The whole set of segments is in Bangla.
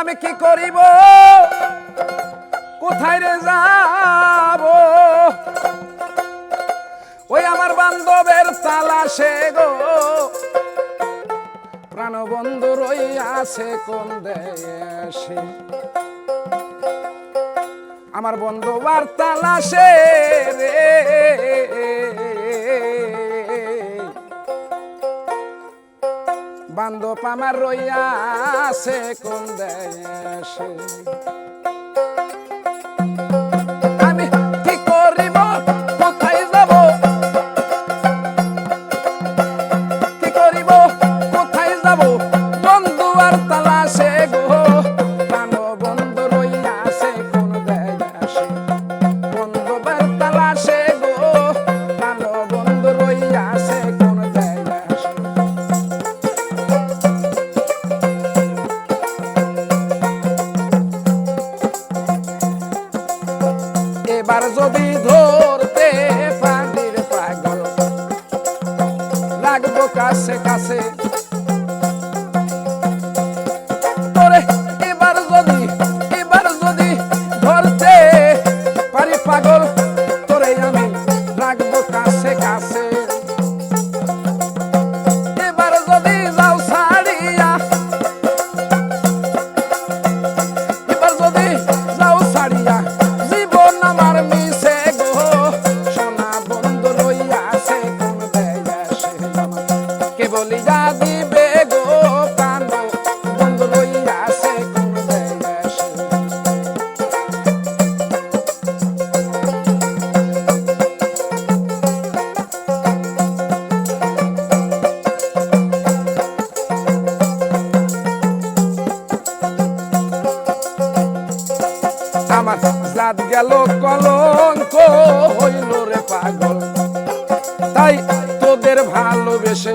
আমি কি করিব? কোথায় রে যাব? ওই আমার বান্ধবের তালাশে গো। প্রাণবন্ধু রইয়াছে কোন দেশে? আমার বন্ধু আর বান্ধব আমার রইয়াছে কোন দেশে? ধরতে পানির পাগল। লাগবো কাছে কাছে। তোরে জাত গেল কলঙ্ক হইল রে পাগল। তাই তোদের ভালোবেসে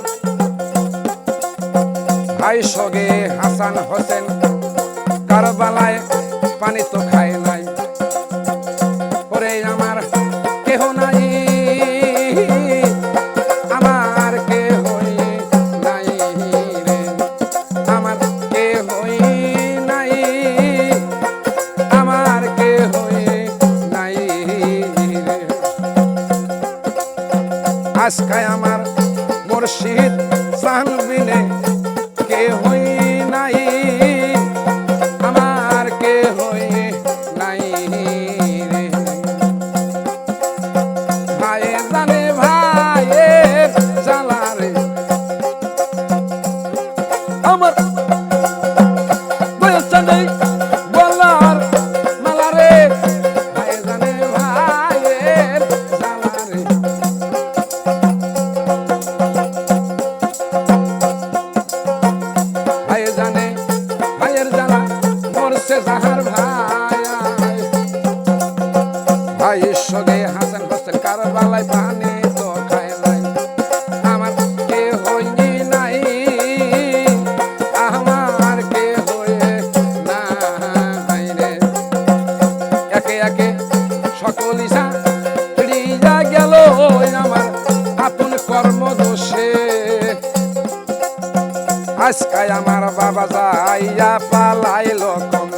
ভাই সগে হাসান হোসেন। কারবালায় পানি তো খায় নাই। ওরে আমার কেহ নাই, আমার কেহই নাই রে। আমার কেহই নাই, আমার কেহই নাই রে। আজকায় আমার মুর্শিদ আমার বয়সটা নেই, বলার মালারে ভাই জানে, ভাইয়ের জালারে ভাই জানে, ভাইয়ের জালা মরছে তাহার ভাই। ভাইয়ের সঙ্গে হাসান হোসেন কারবালায় পানে। সকল ইসা ফিরিয়া গেল আমার আপন কর্ম দোষে আজকাই আমার বাবা যাইয়া পালাইল কম